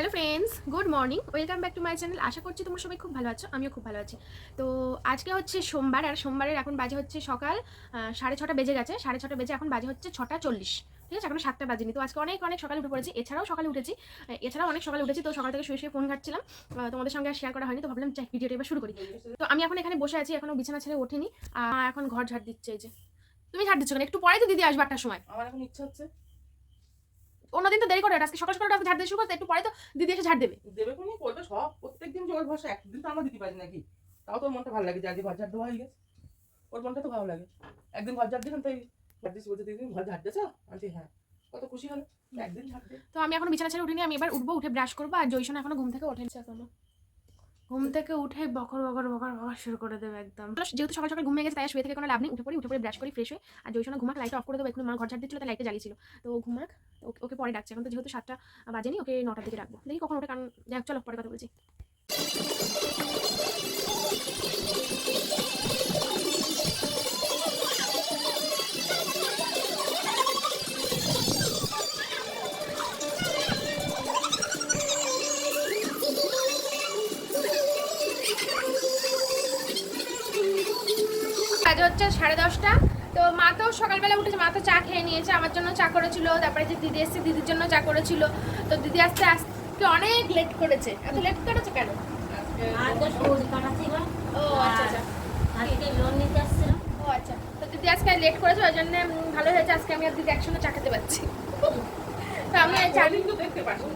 Hello friends good morning welcome back to my channel আশা করছি তোমরা সবাই খুব ভালো আছো। আমিও খুব ভালো আছি। তো আজকে হচ্ছে সোমবার, আর সোমবারের এখন বাজে হচ্ছে সকাল সাড়ে ছটা বেজে গেছে। সাড়ে ছটা বেজে এখন বাজে হচ্ছে ছটা চল্লিশ। ঠিক আছে? এখন সাতটা বাজেনি। তো আজকে অনেক অনেক সকালে উঠে পড়েছি। এছাড়াও সকালে উঠেছি। এছাড়াও অনেক সকালে উঠেছি। তো সকাল থেকে শুয়ে শুয়ে ফোন ঘাটছিলাম। তোমাদের সঙ্গে শেয়ার করা হয়নি। তো ভাবলাম চাই ভিডিওটা এবার শুরু করি। তো আমি এখন এখানে বসে আছি। এখনও বিছানা ছেড়ে ওঠেনি। এখন ঘর ঝাড় দিচ্ছে এই যে। তুমি ঝাড় দিচ্ছ কেন? একটু পরে তো দিদি আসবে আটটার সময়। আমার এখন ইচ্ছা হচ্ছে অন্যদিন তো দেরি করে আজকে সকাল সকাল ঝাড় দিয়ে শুরু করতে একটু পরে তো দিদি এসে ঝাড় দেবে। দেবে কোনো করবে সব প্রত্যেকদিন জল ভরসা একদিন তো আমরা দিতে পারি নাকি। তাও তোর মনটা ভালো লাগে যে আজকে ঘর ঝাড় দেওয়া হয়ে গেছে। ওর মনটা তো ভালো লাগে। একদিন ঘর ঝাড় দিলাম তাই ঝাড় দিচ্ছি বলছে দিদি ঘর ঝাড় দিয়েছ? বলছি হ্যাঁ। কত খুশি হলো একদিন ঝাড় তো আমি এখন বিছানা ছেড়ে উঠিনি আমি এবার উঠবো উঠে ব্রাশ করব আর জয়সন এখনও ঘুম থেকে ওঠেনি। এখনও ঘুম থেকে উঠে বকর বকর বকর বকর শুরু করে দেবে একদম। যেহেতু সকাল সকাল ঘুমিয়ে গেছে, তাই শুয়ে থেকে কোনো লাভ নেই। উঠে পড়ি, উঠে পড়ে ব্রাশ করি ফ্রেশ হয়ে আর জয়সনা, ঘুমাক লাইট অফ করে দেবো। একটু আমার ঘর ঝাড় দিচ্ছিল, তাই লাইটে জ্বালিয়েছিল। তো ঘুমাক ওকে পরে ডাকছে। এখন তো যেহেতু সাতটা বাজেনি, ওকে নটার দিকে রাখব দেখি কখন ওটা কারণ যাক, চলো, পরে কথা বলছি। তো মা তো সকালবেলা উঠেছে মা তো চা খেয়ে নিয়েছে আমার জন্য চা করেছিল তারপরে যে দিদি এসছে দিদির জন্য চা করেছিল তো দিদি আসতে আজকে অনেক লেট করেছে। এত লেট করেছে কেন? আজকে সবজি কাটা ছিল। ও আচ্ছা আচ্ছা। ও আচ্ছা। তো দিদি আজকে লেট করেছে ওই জন্য ভালো হয়েছে আজকে আমি আর দিদি একসঙ্গে চা খেতে পারছি। তো আমি চা তো দেখতে পাচ্ছি।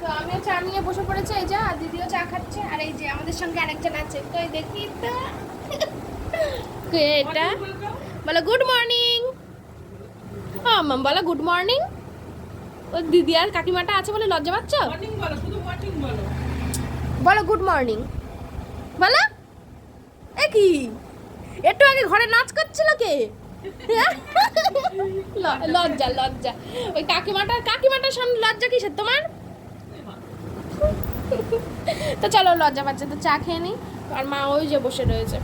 তো আমিও চা নিয়ে বসে পড়েছি এই যে আর দিদিও চা খাচ্ছে আর এই যে আমাদের সঙ্গে আরেকজন আছে। তো এই দেখি তো এটা বলো গুড মর্নিং মাম বলো গুড মর্নিং ও দিদি আর কাকিমাটা আছে বলে লজ্জা পাচ্ছ? বলো গুড মর্নিং বলো। এ কি? একটু আগে ঘরে নাচ করছিল কে? লজ্জা লজ্জা। ওই কাকিমাটার কাকিমাটার সামনে লজ্জা কিসের তোমার? তো চলো লজ্জা পাচ্ছে তো চা খেয়ে নিই আর মা ওই যে বসে রয়েছে।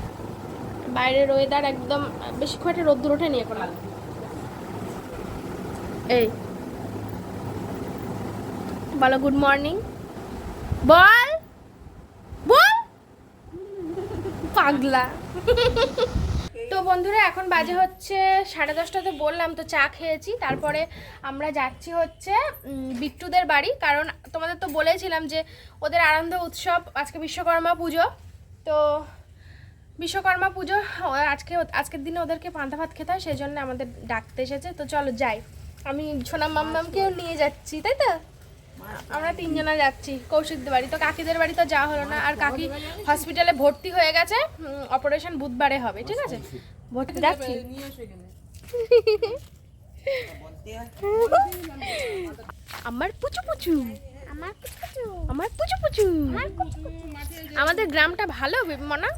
বাইরের ওয়েদার একদম, বেশি খুব একটা রোদ্দুর ওঠেনি এখন। এই। বলো গুড মর্নিং বল। বল। পাগলা। তো বন্ধুরা, এখন বাজে হচ্ছে সাড়ে দশটাতে বললাম তো চা খেয়েছি। তারপরে আমরা যাচ্ছি হচ্ছে বিট্টুদের বাড়ি। কারণ তোমাদের তো বলেছিলাম যে ওদের আনন্দ উৎসব, আজকে বিশ্বকর্মা পুজো। তো বিশ্বকর্মা পুজো আজকে আজকের দিনে ওদেরকে পান্তা ভাত খেতে হয় সেই জন্য আমাদের ডাকতে এসেছে। তো চলো যাই। আমি সোনাম মাম্মামকেও নিয়ে যাচ্ছি তাই তো? আমরা তিনজনা যাচ্ছি কৌশিকদের বাড়ি। তো কাকিদের বাড়ি তো যাওয়া হলো না। আর কাকি হসপিটালে ভর্তি হয়ে গেছে। অপারেশন বুধবারে হবে ঠিক আছে? ভর্তি যাচ্ছি। আমার পুচু পুচু আমার পুচু পুচু আমাদের গ্রামটা ভালো মনা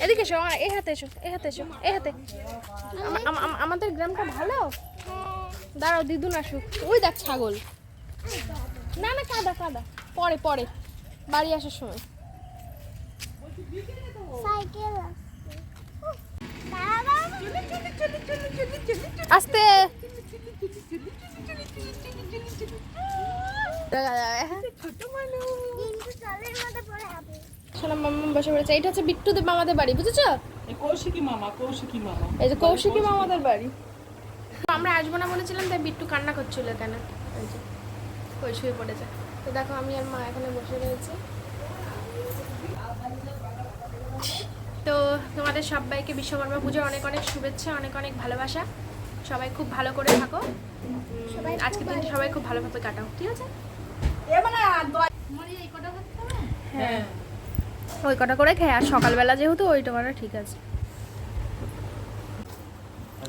এদিকে এসো এই হাতে এসো এই হাতে এসো এই হাতে আমা- আমা- আমা- আমাদের গ্রামটা ভালো দাঁড়াও দিদুন আসুক ওই দেখ ছাগল না না কাদা কাদা পরে পরে বাড়ি আসার সময় আস্তে বসে পড়েছে। এইটা হচ্ছে বিট্টুদের মামাদের বাড়ি বুঝেছ? কৌশিকী মামা কৌশিকী মামা। এই যে কৌশিকী মামাদের বাড়ি। আমরা আসব না বলেছিলাম তাই বিট্টু কান্না করছিল কেন? ওই শুয়ে পড়েছে। তো দেখো আমি আর মা এখানে বসে রয়েছি। তো তোমাদের সবাইকে বিশ্বকর্মা পুজোর অনেক অনেক শুভেচ্ছা অনেক অনেক ভালোবাসা। সবাই খুব ভালো করে থাকো। উম, আজকের দিনটা সবাই খুব ভালোভাবে কাটাও ঠিক আছে? হ্যাঁ ওই কটা করে খেয়ে আর সকালবেলা যেহেতু ওইটা করা ঠিক আছে।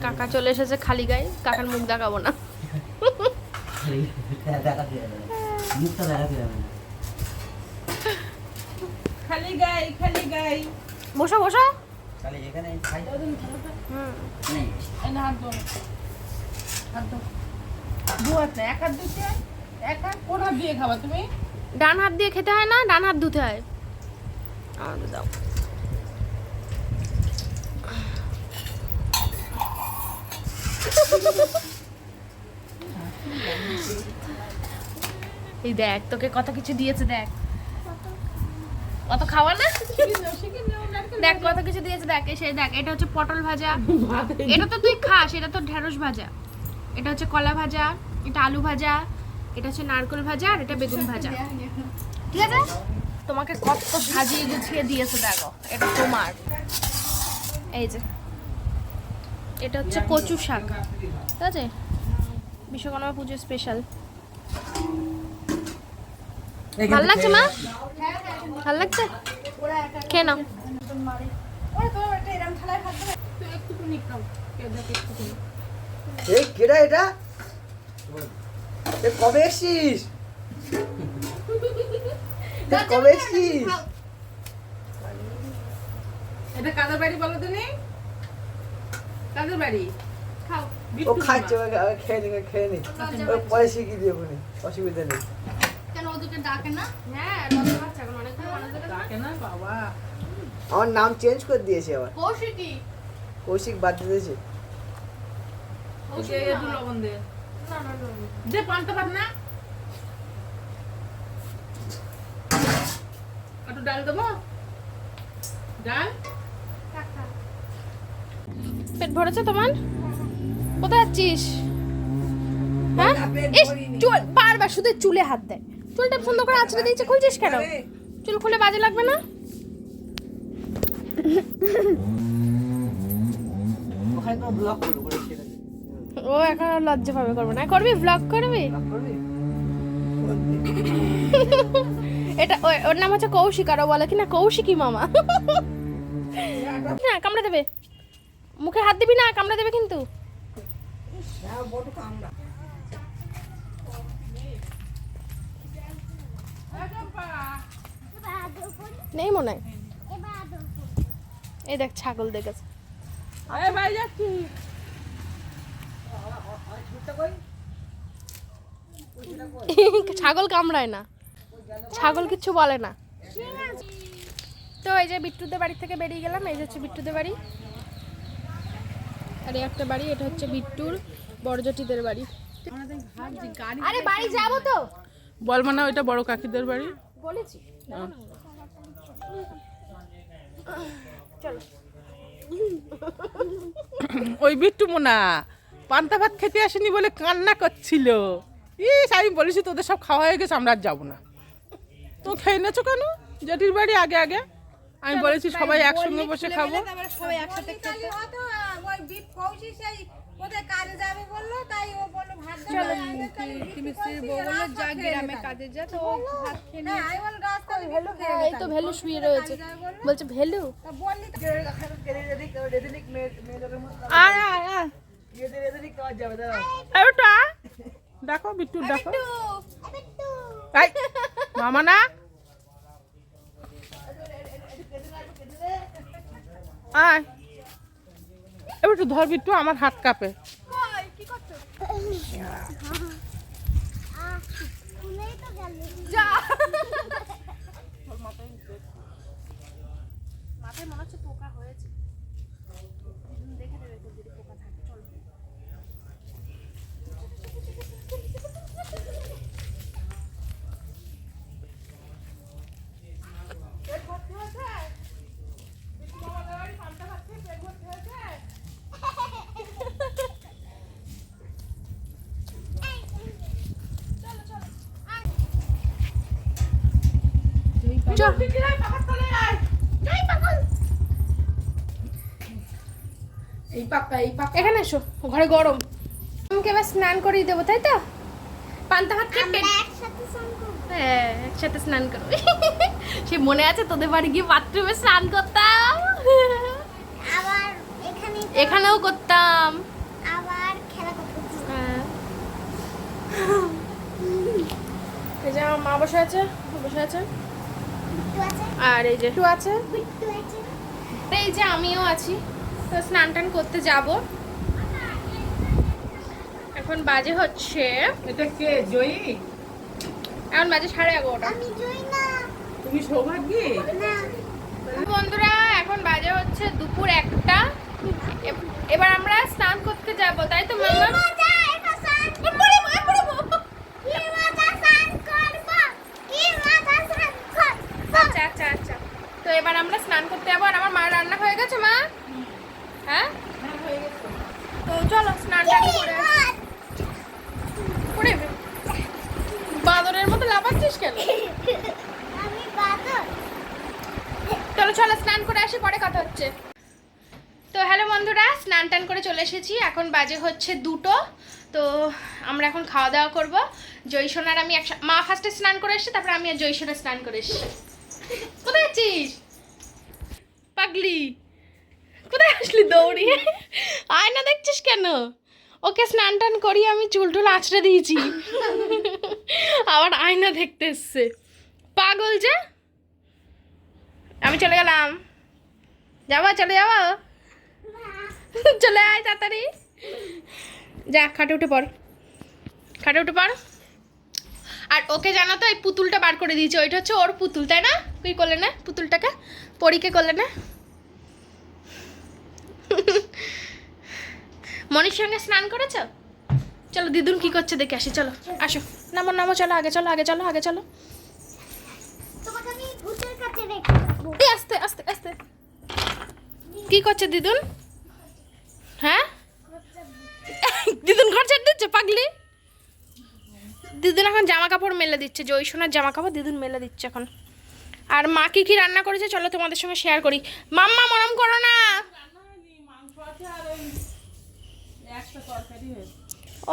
কাকা চলে এসেছে খালি গায়ে কাকার মুখ দেখাবো না। খালি খালি বসো বসো। হুম। এক হাত দিতে এক কোন হাত দিয়ে খাবা তুমি? ডান হাত দিয়ে খেতে হয় না ডান হাত ধুতে হয়। আমাদের দাও। এই দেখ তোকে কত কিছু দিয়েছে দেখ। কত খাওয়া না? দেখ কত কিছু দিয়েছে দেখ। সেই দেখ এটা হচ্ছে পটল ভাজা। এটা তো তুই খাস এটা তো ঢেঁড়স ভাজা। এটা হচ্ছে কলা ভাজা এটা আলু ভাজা। এটা হচ্ছে নারকেল ভাজা আর এটা বেগুন ভাজা। ঠিক আছে? তোমাকে কত সাজিয়ে গুছিয়ে দিয়েছে দেখো এটা তোমার। এই যে এটা হচ্ছে কচু শাক। ঠিক আছে? বিশ্বকর্মা পুজো স্পেশাল ভালো লাগছে মা? ভালো লাগছে? খেয়ে নাও। এই কেডা এটা? কবে এসছিস? কবে এসছিস? এটা কাদের বাড়ি বলো তো নেই কাদের বাড়ি? ও খাচ্ছে ও খেয়ে নি খেয়ে নি। ও পরে শিখিয়ে দিয়ে বলি অসুবিধা নেই। কেন ওদেরকে ডাকে না? হ্যাঁ আমার নাম চেঞ্জ করে দিয়েছে আবার। কৌশিকী। কৌশিক বাদ দিয়েছে। ওকে একটু লবণ। পেট ভরেছে তোমার? কোথায় যাচ্ছিস? হ্যাঁ? চুল, বারবার শুধু চুলে হাত দেয়। চুলটা সুন্দর করে আঁচড়ে দিয়েছে, খুলছিস কেন? চুল খুলে বাজে লাগবে না? ওখানে ব্লক করে। ও এখন আর লজ্জা পাবে, করবে না। করবি? ব্লগ করবি? এটা ওর- নাম হচ্ছে কৌশিক, আর ও বলে কি না কৌশিকী মামা। না, কামড়ে দেবে। মুখে হাত দিবি না, কামড়ে দেবে কিন্তু। নেই মনে হয়। এই দেখ, ছাগল দেখেছে। ছাগল কামড়ায় না। ছাগল কিচ্ছু বলে না। তো এই যে বিট্টুদের বাড়ি থেকে বেরিয়ে গেলাম এই যে হচ্ছে বিট্টুদের বাড়ি। আর একটা বাড়ি এটা হচ্ছে বিট্টুর বড়জটিদের বাড়ি। আরে বাড়ি যাব তো। বল মানে ওইটা বড় কাকিদের বাড়ি? বলেছি। চলো। ওই বিট্টু মোনা। পান্তা ভাত খেতে আসেনি বলে কান্না করছিল। ইস আমি বলেছি তোদের সব খাওয়া হয়ে গেছে আমরা আর যাব না। তো খেয়ে নেছো কেন? জেঠির বাড়ি আগে আগে? আমি বলেছি সবাই একসঙ্গে বসে খাব। সবাই একসাথে চলো মিস্ত্রির বউ বলল যা গ্রামে কাজে যা তো ভাত খেয়ে নিয়ে হ্যাঁ, এই তো শুয়ে রয়েছে। বলছে এই ওটা? দেখো বিট্টু দেখো মামা না? আয়। এবার একটু ধর বিট্টু আমার হাত কাঁপে। যা। মাথায় মনে হচ্ছে পোকা হয়েছে দেখে দেবে তো যদি পোকা থাকে চলো চল এখানে এসো ঘরে গরম। আমাকে এবার স্নান করিয়ে দেবো তাই তো? পান্তা ভাত খেয়ে হ্যাঁ একসাথে স্নান করবে। সে মনে আছে তোদের বাড়ি গিয়ে বাথরুমে স্নান করতাম? এখানেও করতাম। আবার খেলা করতে হ্যাঁ। মা বসে আছে বসে আছে। আর এই যে একটু আছে? এই যে আমিও আছি। তো স্নান টান করতে যাব। এখন বাজে হচ্ছে এটা কে জয়ী? এখন বাজে সাড়ে এগারোটা। আমি জই না। তুমি সৌভাগ্যী? না। বন্ধুরা এখন বাজে হচ্ছে দুপুর একটা। এবার আমরা স্নান করতে যাব তাই তো মাম্মা এবার আমরা স্নান করতে যাব আর আমার মা রান্না হয়ে গেছে মা? হ্যাঁ? তো চলো স্নানটা করে বাঁদরের মতো লাফাচ্ছিস কেন? চলো চলো স্নান করে আসি পরে কথা হচ্ছে। তো হ্যালো বন্ধুরা স্নান টান করে চলে এসেছি। এখন বাজে হচ্ছে দুটো। তো আমরা এখন খাওয়া দাওয়া করব। জৈসোনার আমি একসাথে মা ফার্স্টে স্নান করে এসছি তারপর আমি আর জৈসোনা স্নান করে এসছি। কোথায় আছিস পাগলি। কোথায় আসলি দৌড়িয়ে আয়না দেখছিস কেন? ওকে স্নান টান করি আমি চুল টুল আঁচড়ে দিয়েছি। আবার আয়না দেখতে এসছে। পাগল যে। আমি চলে গেলাম। যাব চলে যাব চলে আয় তাড়াতাড়ি। যা, খাটে উঠে পড়। খাটে উঠে পড়। আর ওকে জানো তো, এই পুতুলটা বার করে দিয়েছে। ওইটা হচ্ছে ওর পুতুল, তাই না? তুই করলে না পুতুলটাকে? পরীকে করলে না? মনির সঙ্গে স্নান করেছ? চলো দিদুন কি করছে দেখে আসি চলো আসো। নামো নামো চলো আগে চলো আগে চলো আগে চলো। আস্তে আস্তে আস্তে। কি করছে দিদুন? হ্যাঁ? দিদুন ঘর ছেড়ে দিচ্ছে পাগলি? দিদুন এখন জামা কাপড় মেলে দিচ্ছে জয় সোনার জামা কাপড় দিদুন মেলে দিচ্ছে এখন। আর মা কি কি রান্না করেছে চলো তোমাদের সঙ্গে শেয়ার করি। মাম্মা, মরম করো না।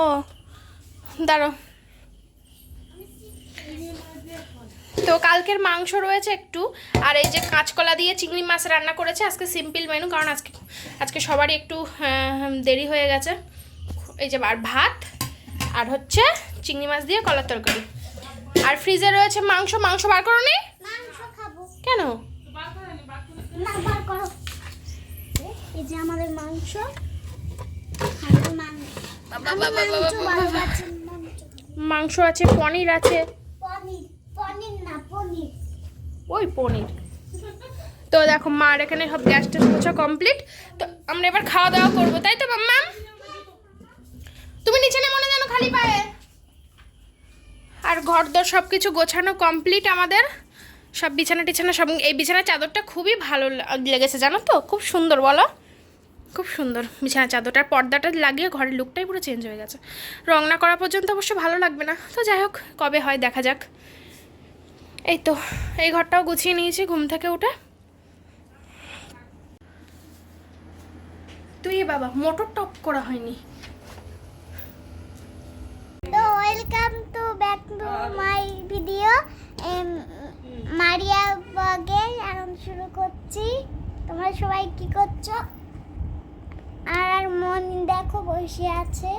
ও দাঁড়ো তো কালকের মাংস রয়েছে একটু, আর এই যে কাঁচকলা দিয়ে চিংড়ি মাছ রান্না করেছে, আজকে সিম্পল মেনু কারণ আজকে আজকে সবারই একটু দেরি হয়ে গেছে। এই যে আর ভাত, আর হচ্ছে চিংড়ি মাছ দিয়ে কলার তরকারি। আর ফ্রিজে রয়েছে মাংস মাংস বার করো নি কেন? না বার করো। এই যে আমাদের মাংস। মাংস আছে পনির আছে। পনির পনির না পনির। ওই পনির। তো দেখো মার এখানে সব গ্যাস ট্যাস মোছা কমপ্লিট তো আমরা এবার খাওয়া দাওয়া করব তাই তো মাম্মা? তুমি নিচে নেমো না জানো খালি পায়ে। আর ঘর দর সব কিছু গোছানো কমপ্লিট আমাদের। সব বিছানা টিছানা সব, এই বিছানার চাদরটা খুবই ভালো লেগেছে, জানো তো? খুব সুন্দর, বলো। খুব সুন্দর বিছানার চাদরটার পর্দাটা লাগিয়ে ঘরের লুকটাই পুরো চেঞ্জ হয়ে গেছে। রং না করা পর্যন্ত অবশ্য ভালো লাগবে না। তো যাই হোক, কবে হয় দেখা যাক। এই তো, এই ঘরটাও গুছিয়ে নিয়েছি ঘুম থেকে উঠে। তুই বাবা, মোটর টপ করা হয়নি। Welcome to back to my video Maria ব্লগে এখন শুরু করছি। তোমরা সবাই কি করছ? আর মন দেখো বসে আছে।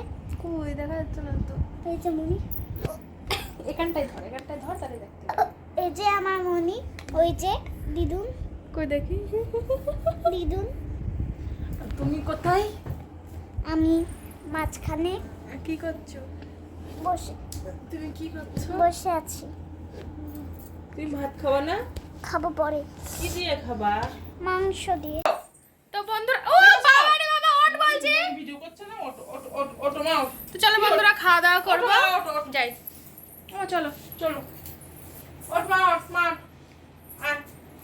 কই দেখা যাচ্ছে না তো। এই যে মনি? এখানটায় ধর এখানটায় ধর তাহলে দেখতে এই যে আমার মনি ওই যে দিদুন। কই দেখি? দিদুন। তুমি কোথায়? আমি মাঝখানে কি করছ? বসে। তুমি কি করছ? বসে আছি। তুমি ভাত খাবা না? খাব পরে। কি দিয়ে খাবা? মাংস দিয়ে। তো বন্ধুরা ও বাবা রে বাবা ওট বলছি। ভিডিও করছে না? অটো অটো অটো অটো মা তো চলো বন্ধুরা খাওয়া দাওয়া করব। যাই। ও চলো চলো। অট মা অট মা। আয়।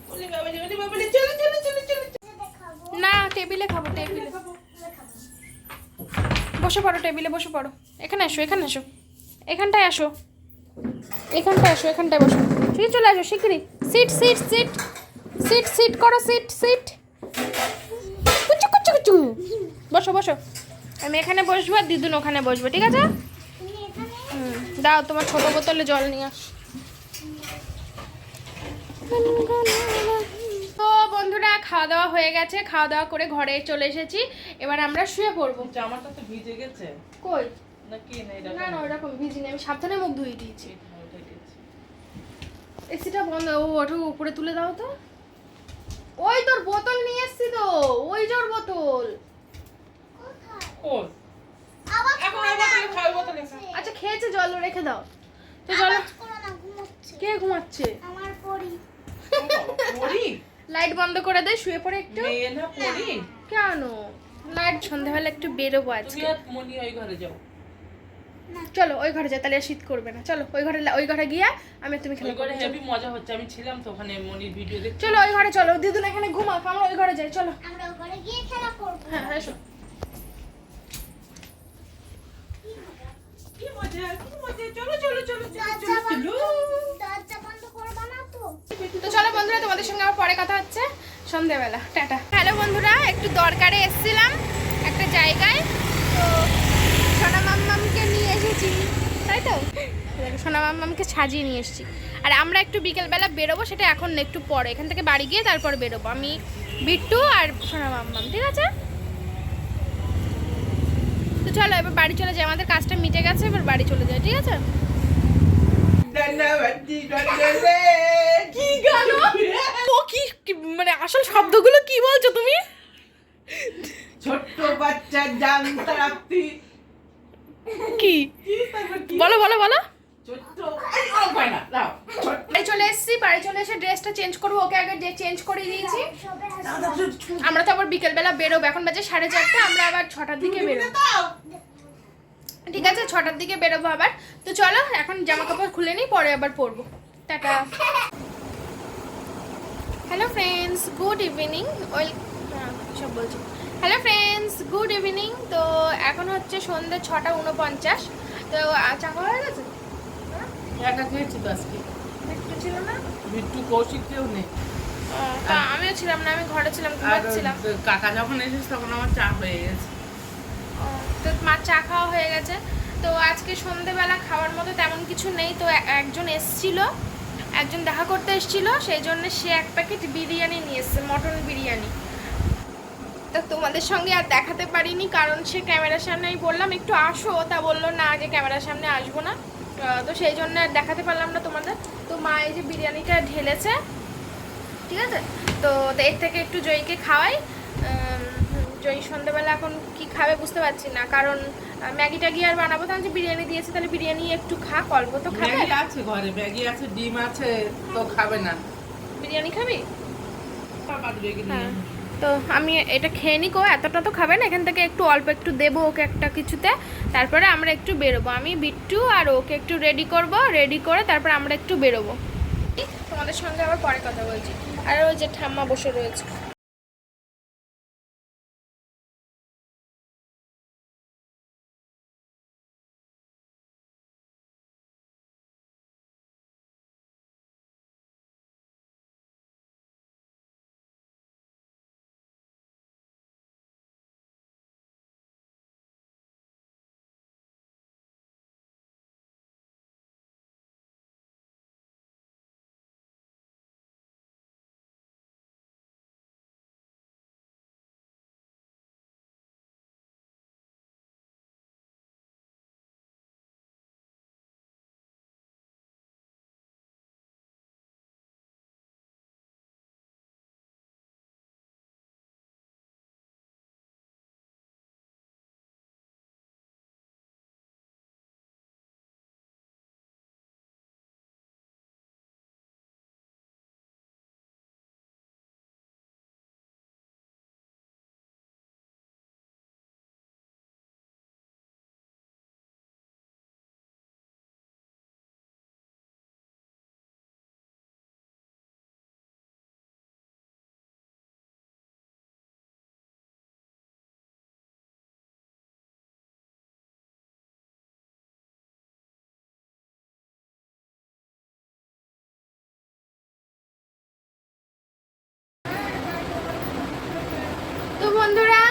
বলি বাবা বলি বাবা বলি চলো চলো চলো চলো না টেবিলে খাব টেবিলে বসে পড়ো টেবিলে বসে পড়ো। এখানে এসো এখানে এসো এখানটায় আসো। এখানটায় আসো এখানটায় বসো। ঠিক চলে আসো শিগগিরি sit sit sit sit sit করো সিট সিট কুচু কুচু কুচু। বসো বসো। আমি এখানে বসবো আর দিদুন ওখানে বসবো ঠিক আছে? হুম, দাও তোমার ছোট বোতলে জল নিয়ে আস। তো বন্ধুরা খাওয়া দাওয়া হয়ে গেছে খাওয়া দাওয়া করে ঘরে চলে এসেছি। এবার আমরা শুয়ে পড়ব। জামাটা তো ভিজে গেছে। কই? না না ওরকম ভিজিনি আমি সাবধানে মুখ ধুয়ে দিয়েছি। এসিটা বন্ধ ও ওঠো উপরে তুলে দাও তো। ওই তোর বোতল নিয়ে এসছি তো ওই জোর বোতল। আচ্ছা খেয়েছে জল রেখে দাও। তো ঘুমোচ্ছে। কে ঘুমাচ্ছে? আমার পরি। লাইট বন্ধ করে দে শুয়ে পড়ে একটু। মেয়ে না পড়ি কেন? লাইট সন্ধ্যাবেলা একটু বেরোবো তুমি আজকে। আর মনি ওই ঘরে যাও। চলো ওই ঘরে যা তাহলে শীত করবে না। চলো ওই ঘরে ওই ঘরে গিয়া আমি তুমি ওই খেলে ঘরে হেভি মজা হচ্ছে আমি ছিলাম তো ওখানে মনির ভিডিও দেখছি চলো ওই ঘরে চলো দিদুন এখানে ঘুমাক আমরা ওই ঘরে যাই চলো। আমরা ওখানে গিয়ে খেলা করব। হ্যাঁ এসো কি মজা কি মজা চলো চলো চলো চলো চলো বন্ধ চলো। বন্ধুরা তোমাদের সঙ্গে আমার পরে কথা হচ্ছে। সন্ধেবেলা টাটা। হ্যালো বন্ধুরা একটু দরকারে এসেছিলাম একটা জায়গায় তো মাম্মামকে তাই তো? সোনা মাম্মামকে সাজিয়ে নিয়ে এসেছি। আর আমরা একটু বিকেলবেলা বেরোবো, সেটা এখন একটু পরে। এখান থেকে বাড়ি গিয়ে তারপর বেরোবো। আমি বিট্টু আর সোনা মাম্মাম ঠিক আছে? তো চলো, এবার বাড়ি চলে যাই। আমাদের কাজটা মিটে গেছে, এবার বাড়ি চলে যাই, ঠিক আছে? কি গানো ও? মানে আসল শব্দগুলো কি বলছো তুমি? ছোট্ট বাচ্চা জানতা রাত্রি। কি? বলো বলো বলো। চলে এসেছি বাড়ি চলে এসে ড্রেসটা চেঞ্জ করব ওকে আগে চেঞ্জ করে দিয়েছি। আমরা তো আবার বিকেলবেলা বেরোবো এখন বাজে সাড়ে চারটে আমরা আবার ছটার দিকে বেরোবো। ঠিক আছে ছটার দিকে বেরোবো আবার। তো চলো এখন জামা কাপড় খুলে নিই পরে আবার পরবো। Tata. Hello friends good evening well সব বলছি। হ্যালো ফ্রেন্ডস গুড ইভিনিং তো এখন হচ্ছে সন্ধ্যে ছটা উনপঞ্চাশ। তো চা খাওয়া হয়ে গেছে? একা খেয়েছি তো আজকে। একটু ছিল না? বিট্টু কৌশিক কেউ নেই। আমিও ছিলাম না আমি ঘরে ছিলাম ঘুমাচ্ছিলাম কাকা যখন এসেছে তখন আমার চা হয়ে গেছে। তো মার চা খাওয়া হয়ে গেছে। তো আজকে সন্ধেবেলা খাওয়ার মতো তেমন কিছু নেই। তো একজন এসছিল একজন দেখা করতে এসছিল সেই জন্য সে এক প্যাকেট বিরিয়ানি নিয়ে এসছে মটন বিরিয়ানি। তা তোমাদের সঙ্গে আর দেখাতে পারিনি কারণ সে ক্যামেরার সামনে আমি বললাম একটু আসো। তা বলল না আগে ক্যামেরার সামনে আসব না। তো সেই জন্য আর দেখাতে পারলাম না তোমাদের। তো মা এই যে বিরিয়ানিটা ঢেলেছে ঠিক আছে? তো এর থেকে একটু জয়ীকে খাওয়াই। জয়ী সন্ধ্যেবেলা এখন কি খাবে বুঝতে পারছি না কারণ আহ, ম্যাগি ট্যাগি আর বানাবো তো আমি যে বিরিয়ানি দিয়েছে তাহলে বিরিয়ানি একটু খা অল্প তো খাবে। ম্যাগি আছে ঘরে ম্যাগি আছে ডিম আছে তো খাবে না। বিরিয়ানি খাবি? বাবা হ্যাঁ। তো আমি এটা খেয়ে নিকো এতটা তো খাবে না, এখান থেকে একটু অল্প একটু দেবো ওকে একটা কিছুতে, তারপরে আমরা একটু বেরোবো। আমি বিট্টু আর ওকে একটু রেডি করব রেডি করে তারপরে আমরা একটু বেরোবো। তোমাদের সঙ্গে আবার পরে কথা বলছি। আর ওই যে ঠাম্মা বসে রয়েছে। বন্ধুরা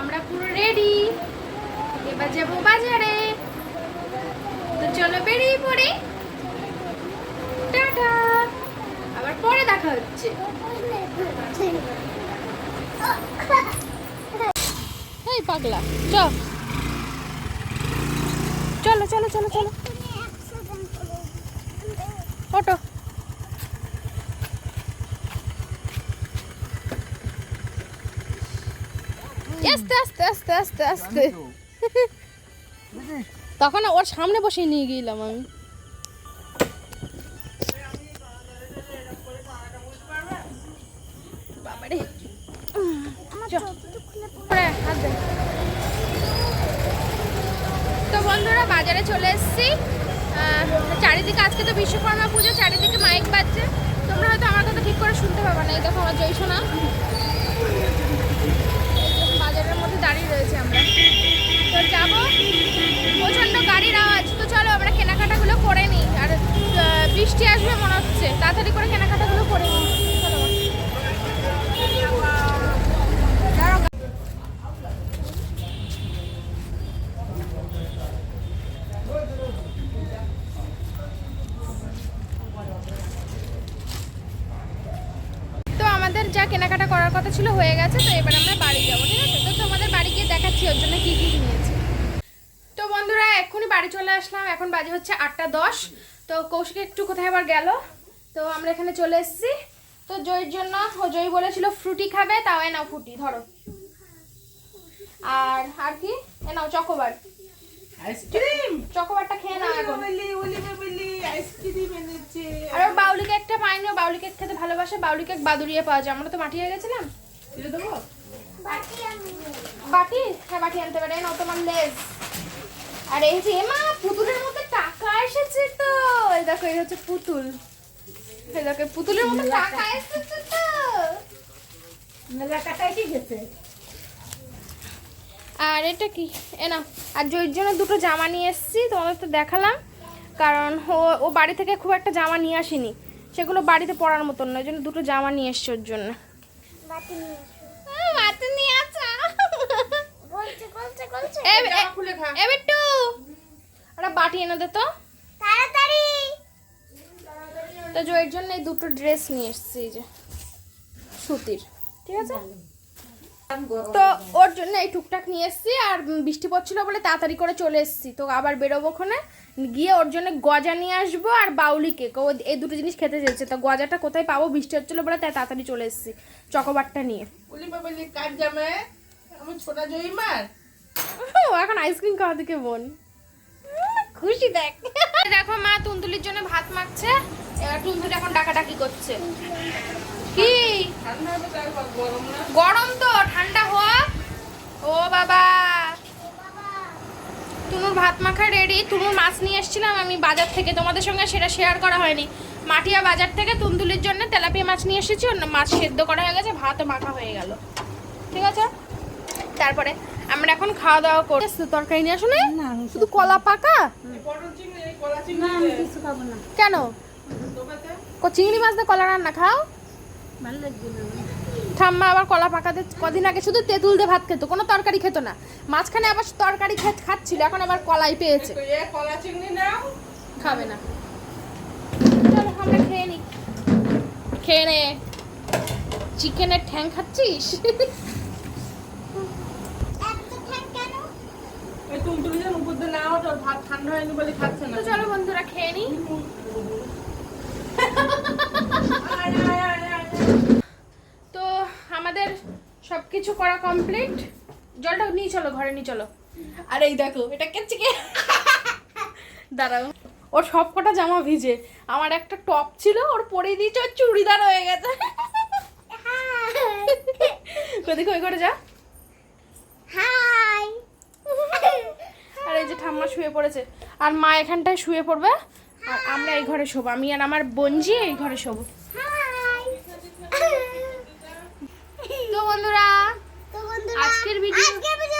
আমরা পুরো রেডি এবার যাব বাজারে। তো চলো বেরিয়ে পড়ি। টাটা। আবার পরে দেখা হচ্ছে। এই পাগলা চ। চলো চলো চলো চলো। অটো আস্তে আস্তে আস্তে আস্তে আস্তে। তখন ওর সামনে বসে নিয়ে গেলাম আমি। আসবে মনে হচ্ছে। তাড়াতাড়ি করে কেনাকাটাগুলো করে আমাদের যা কেনাকাটা করার কথা ছিল হয়ে গেছে, তো এবার আমরা বাড়ি যাব, ঠিক আছে? তো তোমাদের বাড়ি গিয়ে দেখাচ্ছি, ওর জন্য কী কী নিয়েছি। তো বন্ধুরা, এক্ষুনি বাড়ি চলে আসলাম। এখন বাজে হচ্ছে আটটা দশ। তো কৌশিক একটু কোথায় আবার গেল? তো আমরা এখানে চলে এসেছি। তো জয়ের জন্য ও জয় বলেছিল ফ্রুটি খাবে তাও এ নাও ফ্রুটি ধরো। আর আর কি? এ নাও চকোবার। আইসক্রিম! চকোবারটা খেয়ে নাও এখন। বলি বলি বলি আইসক্রিম এনেছে। আর ওর বাউলি কেকটা পাইনি বাউলি কেক খেতে ভালোবাসে বাউলি কেক বাদুরিয়ে পাওয়া যায়। আমরা তো মাটি হয়ে গেছিলাম। দিয়ে দেবো? বাটি হ্যাঁ বাটি আনতে পারে নাও তোমার লেজ। আর এই যে মা পুতুলের মধ্যে টাকা এসেছে তো। এই দেখো এই হচ্ছে পুতুল। এই দেখো পুতুলের মধ্যে টাকা এসেছে তো। মেলা টাকা এসে গেছে? আর এটা কি? এ না আর জয়ের জন্য দুটো জামা নিয়ে এসেছি তোমাদের তো দেখালাম। কারণ ও ও বাড়ি থেকে খুব একটা জামা নিয়ে আসেনি। সেগুলো বাড়িতে পরার মতন নয় ওই জন্য দুটো জামা নিয়ে এসছে ওর জন্য। বাটি এনে দে তো। তাড়াতাড়ি। তো জয়ের জন্য এই দুটো ড্রেস নিয়ে এসেছি এই যে সুতির। ঠিক আছে? তো ওর জন্য এই টুকটাক নিয়ে এসেছি আর বৃষ্টি পড়ছিল বলে তাড়াতাড়ি করে চলে এসেছি। তো আবার বেরোবো ওখানে। গিয়ে ওর জন্য গজা নিয়ে আসব আর বাউলি কেক। ও এই দুটো জিনিস খেতে চেয়েছে। তো গজাটা কোথায় পাবো? বৃষ্টি হচ্ছিল বলে তাই তাড়াতাড়ি চলে এসেছি চকোবারটা নিয়ে। ও এখন আইসক্রিম খাওয়া থেকে বোন। খুশি দেখ। দেখো মা তুনতুলির জন্য ভাত মাখছে, এবার তুনতুলি এখন ডাকাডাকি করছে। কি? গরম তো, ঠান্ডা হোক। ও বাবা। তুনুর ভাত মাখা রেডি তুনুর মাছ নিয়ে এসেছিলাম আমি বাজার থেকে, তোমাদের সঙ্গে সেটা শেয়ার করা হয়নি। মাটিয়া বাজার থেকে তুনতুলির জন্য তেলাপিয়া মাছ নিয়ে এসেছি অন্য মাছ সেদ্ধ করা হয়ে গেছে, ভাত মাখা হয়ে গেল। ঠিক আছে? তারপরে আমরা এখন খাওয়া দাওয়া করি তরকারি নিয়ে আসো না? শুধু কলা পাকা? পটল চিংড়ি এই কলা না চিংড়ি আমি কিছু খাব না। কেন? চিংড়ি মাছ দিয়ে কলা রান্না খাও? ভালো লাগবে না। ঠাম্মা আবার কলা পাকাতে কদিন আগে শুধু তেঁতুল দিয়ে ভাত খেত কোনো তরকারি খেত না। মাঝখানে আবার তরকারি খেত খাচ্ছিল এখন আবার কলাই পেয়েছে। কলা চিংড়ি নাও। খাবে না। চলো আমরা খেয়ে নি। খেয়ে নে। চিকেনের ঠ্যাং খাচ্ছিস? টুনটুনির উপর দিয়ে নাও তোর ভাত ঠান্ডা হয়নি বলে খাচ্ছে না। তো চলো বন্ধুরা খেয়ে নি। তো আমাদের সব কিছু করা কমপ্লিট জলটা নিয়ে চলো ঘরে নিয়ে চলো। আর এই দেখো এটা কেচে কে দাঁড়াও। ওর সব কটা জামা ভিজে। আমার একটা টপ ছিল ওর পরে দিয়েছে ওর চুড়িদার হয়ে গেছে। দেখো ওই ঘরে যা। হাই আর এই যে ঠাম্মা শুয়ে পড়েছে। আর মা এখানটায় শুয়ে পড়বে। আর আমরা এই ঘরে শোবো। আমি আর আমার বঞ্জি এই ঘরে শোবো। তো বন্ধুরা আজকের ভিডিও-